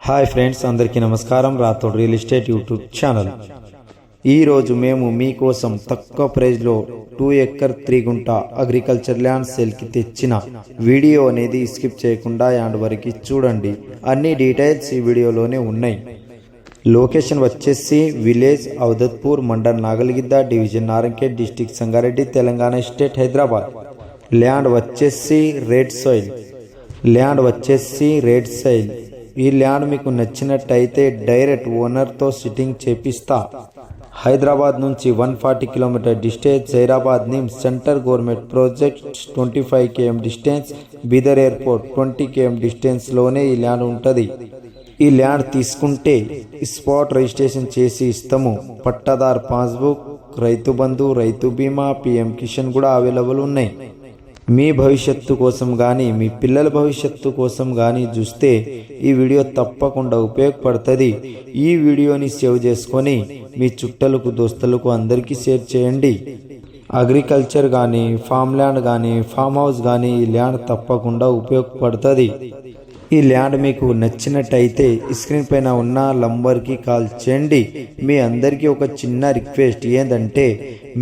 Hi friends అందరికీ నమస్కారం. Rathod real estate YouTube channel. ఈరోజు మేము మీకోసం తక్కువ ప్రైజ్లో టూ ఎక్కర్ త్రీ గుంట అగ్రికల్చర్ ల్యాండ్ సేల్కి తెచ్చిన వీడియో అనేది స్కిప్ చేయకుండా యాండ్ వరకు చూడండి. అన్ని డీటెయిల్స్ ఈ వీడియోలోనే ఉన్నాయి. లొకేషన్ వచ్చేసి village Avadatpur mandal Nagaligidda division Narayankhed district Sangareddy Telangana state Hyderabad. Land వచ్చేసి రెడ్ సాయిల్ ల్యాండ్ వచ్చేసి రెడ్ సాయిల్ ఈ ల్యాండ్ మీకు నచ్చినట్టయితే డైరెక్ట్ ఓనర్తో సిట్టింగ్ చేపిస్తా. హైదరాబాద్ నుంచి one forty kilometre distance Zaheerabad NIMS centre government project twenty five KM distance Bidar airport twenty KM డిస్టెన్స్లోనే ఈ land ఉంటుంది. ఈ ల్యాండ్ తీసుకుంటే స్పాట్ రిజిస్ట్రేషన్ చేసి ఇస్తాము. పట్టాదార్ పాస్బుక్ రైతు బంధు రైతు బీమా పిఎం కిషన్ కూడా అవైలబుల్ ఉన్నాయి. మీ భవిష్యత్తు కోసం కానీ మీ పిల్లల భవిష్యత్తు కోసం కానీ చూస్తే ఈ వీడియో తప్పకుండా ఉపయోగపడుతుంది. ఈ వీడియోని సేవ్ చేసుకొని మీ చుట్టలకు దోస్తులకు అందరికీ షేర్ చేయండి. అగ్రికల్చర్ కానీ ఫామ్ ల్యాండ్ కానీ ఫామ్ హౌస్ కానీ ఈ ల్యాండ్ తప్పకుండా ఉపయోగపడుతుంది. ఈ ల్యాండ్ మీకు నచ్చినట్టయితే స్క్రీన్ పైన ఉన్న నంబర్కి కాల్ చేయండి. మీ అందరికీ ఒక చిన్న రిక్వెస్ట్ ఏంటంటే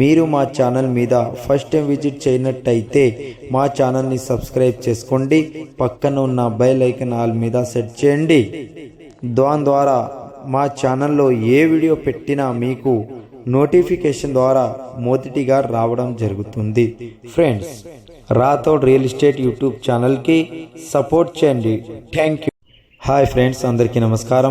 మీరు మా ఛానల్ మీద ఫస్ట్ టైం విజిట్ చేయనట్టయితే మా ఛానల్ని సబ్స్క్రైబ్ చేసుకోండి. పక్కన ఉన్న బెల్ ఐకన్ ఆల్ మీద సెట్ చేయండి. దాని ద్వారా మా ఛానల్లో ఏ వీడియో పెట్టినా మీకు నోటిఫికేషన్ ద్వారా మొదటిగా రావడం జరుగుతుంది. Friends Rathod real estate YouTube ఛానల్కి సపోర్ట్ చేయండి. Thank you. హాయ్ ఫ్రెండ్స్ అందరికీ నమస్కారం.